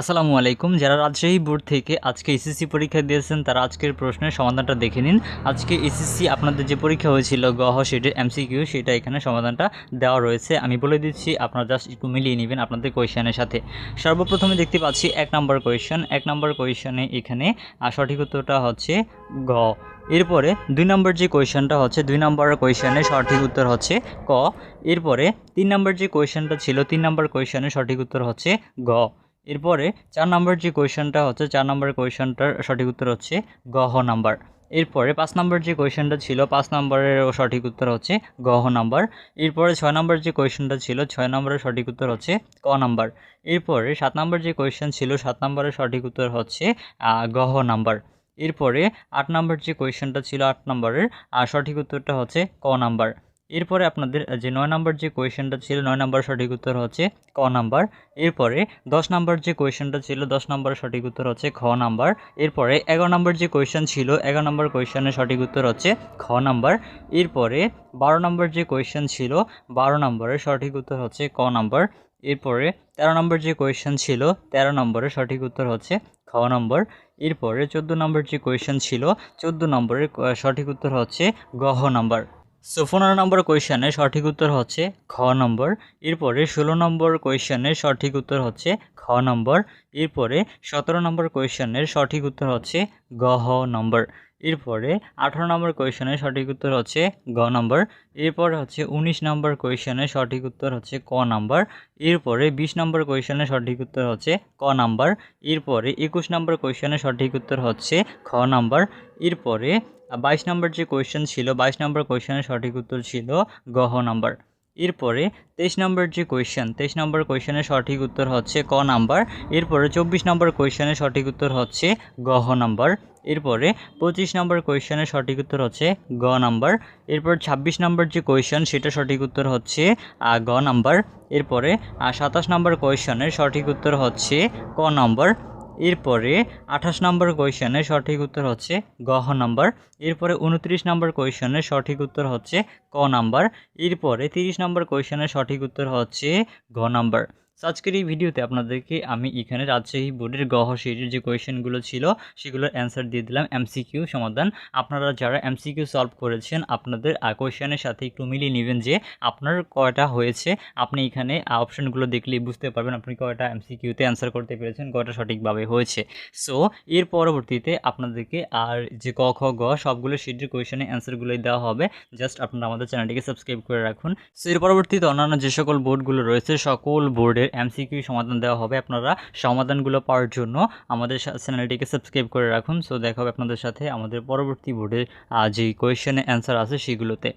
আসসালামু আলাইকুম। যারা রাজশাহী বোর্ড থেকে আজকে এসএসসি পরীক্ষা দিয়েছেন, তারা আজকের প্রশ্নের সমাধানটা দেখে নিন। আজকে এসএসসি আপনাদের যে পরীক্ষা হয়েছিল গহ সেটের এমসিকিউ সেটা এখানে সমাধানটা দেওয়া রয়েছে। আমি বলে দিচ্ছি, আপনারা জাস্ট একটু মিলিয়ে নেবেন আপনাদের কোয়েশনের সাথে। সর্বপ্রথমে দেখতে পাচ্ছি এক নম্বর কোয়েশন এক নম্বর কোয়েশনে এখানে সঠিক উত্তরটা হচ্ছে গ। এরপরে দুই নম্বর যে কোয়েশনটা হচ্ছে, দুই নম্বর কোয়েশনের সঠিক উত্তর হচ্ছে ক। এরপরে তিন নম্বর যে কোয়েশনটা ছিল, তিন নম্বর কোয়েশনের সঠিক উত্তর হচ্ছে গ। এরপরে চার নম্বর যে কোয়েশনটা হচ্ছে, চার নম্বর কোয়েশনটার সঠিক উত্তর হচ্ছে গহ নাম্বার। এরপরে পাঁচ নম্বর যে কোয়েশনটা ছিল, পাঁচ নম্বরেরও সঠিক উত্তর হচ্ছে গহ নাম্বার। এরপরে ছয় নম্বর যে কোয়েশনটা ছিল, ছয় নম্বরের সঠিক উত্তর হচ্ছে ক নাম্বার। এরপরে সাত নম্বর যে কোয়েশন ছিল, সাত নম্বরের সঠিক উত্তর হচ্ছে গহ নাম্বার। এরপরে আট নম্বর যে কোয়েশনটা ছিল, আট নম্বরের সঠিক উত্তরটা হচ্ছে ক নাম্বার। এরপরে আপনাদের যে নয় নম্বর যে কোয়েশনটা ছিল, নয় নম্বর সঠিক উত্তর হচ্ছে ক নাম্বার। এরপরে দশ নম্বর যে কোয়েশনটা ছিল, দশ নম্বরের সঠিক উত্তর হচ্ছে খ নাম্বার। এরপরে এগারো নম্বর যে কোয়েশন ছিল, এগারো নম্বর কোয়েশনের সঠিক উত্তর হচ্ছে খ নাম্বার। এরপরে বারো নম্বর যে কোয়েশন ছিল, বারো নম্বরের সঠিক উত্তর হচ্ছে ক নাম্বার। এরপরে তেরো নম্বর যে কোয়েশন ছিল, তেরো নম্বরের সঠিক উত্তর হচ্ছে খ নম্বর। এরপরে চোদ্দ নম্বর যে কোয়েশন ছিল, চোদ্দ নম্বরের সঠিক উত্তর হচ্ছে গহ নাম্বার। সো পনেরো নম্বর কোয়েশনের সঠিক উত্তর হচ্ছে খ নম্বর। এরপরে ষোলো নম্বর কোয়েশনের সঠিক উত্তর হচ্ছে খ নম্বর। এরপরে সতেরো নম্বর কোয়েশনের সঠিক উত্তর হচ্ছে গহ নম্বর। এরপরে আঠারো নম্বর কোয়েশনের সঠিক উত্তর হচ্ছে গ নম্বর। এরপর হচ্ছে উনিশ নম্বর কোয়েশনের সঠিক উত্তর হচ্ছে ক নম্বর। এরপরে বিশ নম্বর কোয়েশনের সঠিক উত্তর হচ্ছে ক নাম্বার। এরপরে একুশ নম্বর কোয়েশনের সঠিক উত্তর হচ্ছে খ নম্বর। এরপরে বাইশ নম্বর যে কোয়েশ্চেন ছিল, বাইশ নম্বর কোয়েশ্চেনের সঠিক উত্তর ছিল গহ নাম্বার। এরপরে তেইশ নম্বর যে কোয়েশ্চেন তেইশ নম্বর কোয়েশ্চেনের সঠিক উত্তর হচ্ছে ক নাম্বার। এরপরে চব্বিশ নম্বর কোয়েশ্চেনের সঠিক উত্তর হচ্ছে গহ নাম্বার। এরপরে পঁচিশ নম্বর কোয়েশ্চেনের সঠিক উত্তর হচ্ছে গ নাম্বার। এরপর ছাব্বিশ নম্বর যে কোয়েশ্চেন সেটা সঠিক উত্তর হচ্ছে গ নাম্বার। এরপরে সাতাশ নম্বর কোয়েশ্চেনের সঠিক উত্তর হচ্ছে ক নাম্বার। এরপরে আঠাশ নম্বর কোয়েশনের সঠিক উত্তর হচ্ছে গহ নাম্বার। এরপরে উনত্রিশ নম্বর কোয়েশনের সঠিক উত্তর হচ্ছে ক নাম্বার। এরপরে তিরিশ নম্বর কোয়েশনের সঠিক উত্তর হচ্ছে ঘ নাম্বার। আজকের এই ভিডিওতে আপনাদেরকে আমি এখানে রাজশাহী বোর্ডের গহ সিরিজের যে কোয়েশনগুলো ছিল, সেগুলোর অ্যান্সার দিয়ে দিলাম এমসিকিউ সমাধান। আপনারা যারা এমসিকিউ সলভ করেছেন, আপনাদের কোয়েশনের সাথে একটু মিলিয়ে নেবেন যে, আপনার কয়টা হয়েছে? আপনি এখানে অপশনগুলো দেখলেই বুঝতে পারবেন আপনি কয়টা এমসিকিউতে অ্যান্সার করতে পেরেছেন, কয়টা সঠিকভাবে হয়েছে। সো এর পরবর্তীতে আপনাদেরকে আর যে ক, খ, গ, সবগুলো সিটের কোয়েশনে অ্যান্সারগুলোই দেওয়া হবে। জাস্ট আপনারা আমাদের চ্যানেলটিকে সাবস্ক্রাইব করে রাখুন। সো এর পরবর্তীতে অন্যান্য যে সকল বোর্ডগুলো রয়েছে, সকল বোর্ডের এমসিকিউ সমাধান দেওয়া হবে আপনারা সমাধানগুলো পাওয়ার জন্য। আমাদের চ্যানেলটিকে সাবস্ক্রাইব করে রাখুন। সো দেখা হবে আপনাদের সাথে আমাদের পরবর্তী বোর্ডের যে কোয়েশনে অ্যান্সার আছে সেগুলোতে।